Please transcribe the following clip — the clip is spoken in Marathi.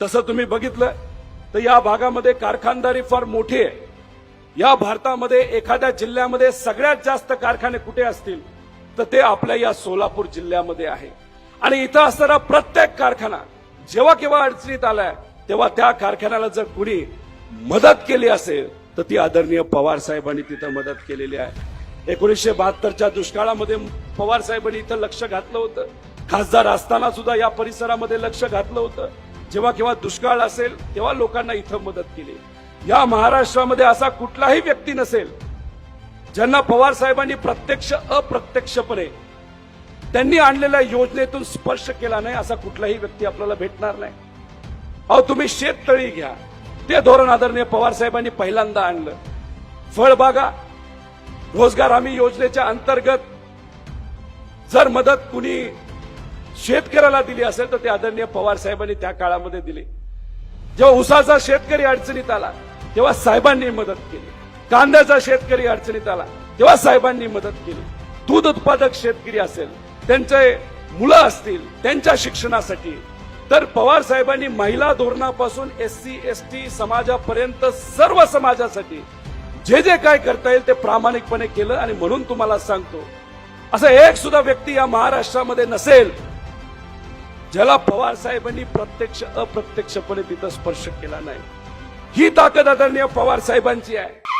तसं तुम्ही बघितलं तर या भागामध्ये कारखानदारी फार मोठी आहे. या भारतामध्ये एखाद्या जिल्ह्यामध्ये सगळ्यात जास्त कारखाने कुठे असतील तर ते आपल्या या सोलापूर जिल्ह्यामध्ये आहे. आणि इथं असणारा प्रत्येक कारखाना जेव्हा केव्हा अडचणीत आलाय तेव्हा त्या कारखान्याला जर कुणी मदत केली असेल तर ती आदरणीय पवार साहेबांनी तिथं मदत केलेली आहे. एकोणीसशे बहात्तरच्या दुष्काळामध्ये पवार साहेबांनी इथं लक्ष घातलं होतं. खासदार असताना सुद्धा या परिसरामध्ये लक्ष घातलं होतं. जेव्हा केव्हा दुष्काळ असेल तेव्हा लोकांना इथं मदत केली. या महाराष्ट्रामध्ये असा कुठलाही व्यक्ती नसेल ज्यांना पवार साहेबांनी प्रत्यक्ष अप्रत्यक्षपणे त्यांनी आणलेल्या योजनेतून स्पर्श केला नाही असा कुठलाही व्यक्ती आपल्याला भेटणार नाही. अहो तुम्ही शेततळी घ्या. ते धोरण आदरणीय पवार साहेबांनी पहिल्यांदा आणलं. फळबागा रोजगार हमी योजनेच्या अंतर्गत जर मदत कुणी शेतकऱ्याला दिली असेल तर ते आदरणीय पवार साहेबांनी त्या काळामध्ये दिले. जेव्हा उसाचा शेतकरी अडचणीत आला तेव्हा साहेबांनी मदत केली. कांद्याचा शेतकरी अडचणीत आला तेव्हा साहेबांनी मदत केली. दूध उत्पादक शेतकरी असेल त्यांचे मुलं असतील त्यांच्या शिक्षणासाठी. तर पवार साहेबांनी महिला धोरणापासून एस सी एस टी समाजापर्यंत सर्व समाजासाठी जे जे काय करता येईल ते प्रामाणिकपणे केलं आणि म्हणून तुम्हाला सांगतो. असं एक सुद्धा व्यक्ती या महाराष्ट्रामध्ये नसेल ज्याला पवार साहेबांनी प्रत्यक्ष अप्रत्यक्षपणे तिथं स्पर्श केला नाही. ही ताकद आदरणीय पवार साहेबांची आहे.